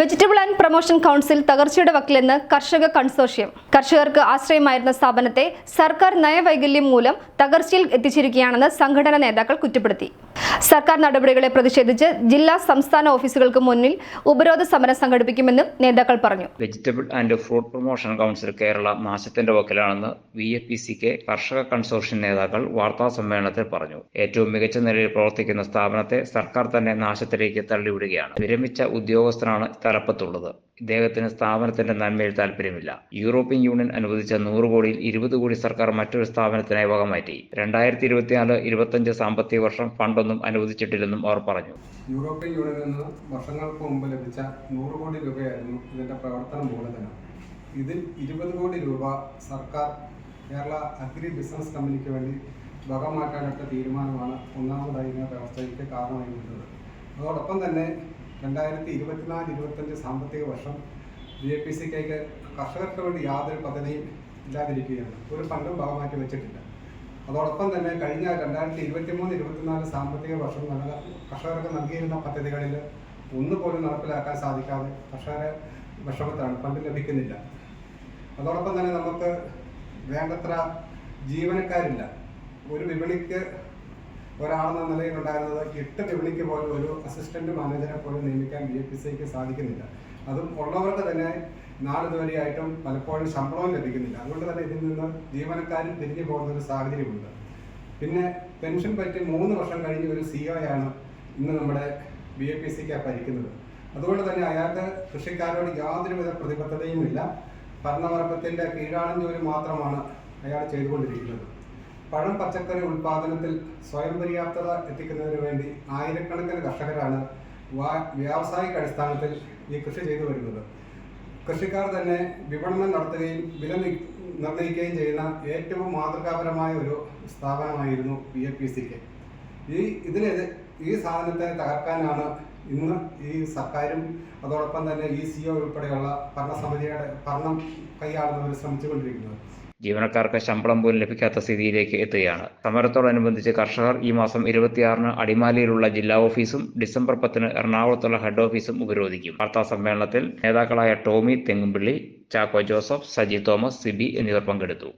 Vegetable and promotion council തകർച്ചയുടെ വക്കിലെന്ന് കർഷക consortium കർഷകർക്ക് ആശ്രയമായിരുന്ന സ്ഥാപനത്തെ സർക്കാർ നയവൈകല്യം മൂലം തകർച്ചയിൽ എത്തിച്ചിരിക്കുകയാണെന്ന് സംഘടനാ നേതാക്കൾ കുറ്റപ്പെടുത്തി. സർക്കാർ നടപടികളെ പ്രതിഷേധിച്ച് ജില്ലാ സംസ്ഥാന ഓഫീസുകൾക്ക് മുന്നിൽ ഉപരോധ സമരം സംഘടിപ്പിക്കുമെന്നും നേതാക്കൾ പറഞ്ഞു. Vegetable and fruit promotion council Kerala നാശത്തിന്റെ വക്കിലാണെന്ന് V A P C K കർഷക കൺസോർഷ്യം നേതാക്കൾ വാർത്താ സമ്മേളനത്തിൽ പറഞ്ഞു. ഏറ്റവും മികച്ച നിലയിൽ പ്രവർത്തിക്കുന്ന സ്ഥാപനത്തെ സർക്കാർ തന്നെ നാശത്തിലേക്ക് തള്ളിവിടുകയാണ്. വിരമിച്ച ഉദ്യോഗസ്ഥനാണ് തലപ്പത്തുള്ളത്. ഇദ്ദേഹത്തിന് സ്ഥാപനത്തിന്റെ നന്മയിൽ താല്പര്യമില്ല യൂറോപ്യൻ യൂണിയൻ അനുവദിച്ച നൂറ് കോടിയിൽ ഇരുപത് കോടി സർക്കാർ മറ്റൊരു സ്ഥാപനത്തിനായി വകമാറ്റി രണ്ടായിരത്തി ഇരുപത്തിനാല് ഇരുപത്തഞ്ച് സാമ്പത്തിക വർഷം ഫണ്ടൊന്നും അനുവദിച്ചിട്ടില്ലെന്നും അവർ പറഞ്ഞു. യൂറോപ്യൻ യൂണിയനിൽ നിന്ന് വർഷങ്ങൾക്ക് മുമ്പ് ലഭിച്ച നൂറ് കോടി രൂപയായിരുന്നു ഇതിന്റെ പ്രവർത്തന മൂലധനം. ഇതിൽ ഇരുപത് കോടി രൂപ സർക്കാർ കേരള അഗ്രി ബിസിനസ് കമ്പനിക്ക് വേണ്ടി വകമാറ്റാനെടുത്ത തീരുമാനമാണ് ഒന്നാമതായി ഇങ്ങനെ വ്യവസ്ഥയ്ക്ക് കാരണമായി അതോടൊപ്പം തന്നെ രണ്ടായിരത്തി ഇരുപത്തിനാല് ഇരുപത്തഞ്ച് സാമ്പത്തിക വർഷം ബി എ പി സിക്ക് കർഷകർക്ക് വേണ്ടി യാതൊരു പദ്ധതിയും ഇല്ലാതിരിക്കുകയാണ്. ഒരു ഫണ്ടും ഭാഗമാറ്റി വെച്ചിട്ടില്ല. അതോടൊപ്പം തന്നെ കഴിഞ്ഞ രണ്ടായിരത്തി ഇരുപത്തി മൂന്ന് ഇരുപത്തിനാല് സാമ്പത്തിക വർഷം നല്ല കർഷകർക്ക് നൽകിയിരുന്ന പദ്ധതികളിൽ ഒന്നുപോലും നടപ്പിലാക്കാൻ സാധിക്കാതെ കർഷകരെ വിഷമത്തിലാണ് ഫണ്ട് ലഭിക്കുന്നില്ല. അതോടൊപ്പം തന്നെ നമുക്ക് വേണ്ടത്ര ജീവനക്കാരില്ല. ഒരു വിപണിക്ക് ഒരാളെന്ന നിലയിലുണ്ടായിരുന്നത് എട്ട് വിപണിക്ക് പോലും ഒരു അസിസ്റ്റന്റ് മാനേജറെ പോലും നിയമിക്കാൻ ബി പി സിക്ക് സാധിക്കുന്നില്ല. അതും ഉള്ളവർക്ക് തന്നെ നാളിതുവരെയായിട്ടും പലപ്പോഴും ശമ്പളവും ലഭിക്കുന്നില്ല. അതുകൊണ്ട് തന്നെ ഇതിൽ നിന്ന് ജീവനക്കാരും തിരിഞ്ഞു പോകുന്ന ഒരു സാഹചര്യമുണ്ട്. പിന്നെ പെൻഷൻ പറ്റി മൂന്ന് വർഷം കഴിഞ്ഞ ഒരു സി ആണ് ഇന്ന് നമ്മുടെ ബി എ പി സിക്ക് ഭരിക്കുന്നത് അതുകൊണ്ട് തന്നെ അയാൾക്ക് കൃഷിക്കാരോട് യാതൊരുവിധ പ്രതിബദ്ധതയും ഇല്ല ഭരണവർഗത്തിന്റെ കീഴാളം ജോലി മാത്രമാണ് അയാൾ ചെയ്തുകൊണ്ടിരിക്കുന്നത്. പഴം പച്ചക്കറി ഉൽപാദനത്തിൽ സ്വയം പര്യാപ്തത എത്തിക്കുന്നതിന് വേണ്ടി ആയിരക്കണക്കിന് കർഷകരാണ് വ്യാവസായിക അടിസ്ഥാനത്തിൽ ഈ കൃഷി ചെയ്തു വരുന്നത്. കൃഷിക്കാർ തന്നെ വിപണനം നടത്തുകയും വില നിർണയിക്കുകയും ചെയ്യുന്ന ഏറ്റവും മാതൃകാപരമായ ഒരു സ്ഥാപനമായിരുന്നു പി എ പി സിക്ക് ഈ ഇതിനെ ഈ സാധനത്തെ തകർക്കാനാണ് ഇന്ന് ഈ സർക്കാരും അതോടൊപ്പം തന്നെ ഇ സി ഒ ഉൾപ്പെടെയുള്ള ഭരണസമിതിയുടെ ഭരണം കൈയാളുന്നവർ ശ്രമിച്ചുകൊണ്ടിരിക്കുന്നത്. ജീവനക്കാർക്ക് ശമ്പളം പോലും ലഭിക്കാത്ത സ്ഥിതിയിലേക്ക് എത്തുകയാണ്. സമരത്തോടനുബന്ധിച്ച് കർഷകർ ഈ മാസം ഇരുപത്തിയാറിന് അടിമാലിയിലുള്ള ജില്ലാ ഓഫീസും ഡിസംബർ പത്തിന് എറണാകുളത്തുള്ള ഹെഡ് ഓഫീസും ഉപരോധിക്കും. വാർത്താ സമ്മേളനത്തിൽ നേതാക്കളായ Tommy Thengumpilly Chacko Joseph Saji Thomas Sibi എന്നിവർ പങ്കെടുത്തു.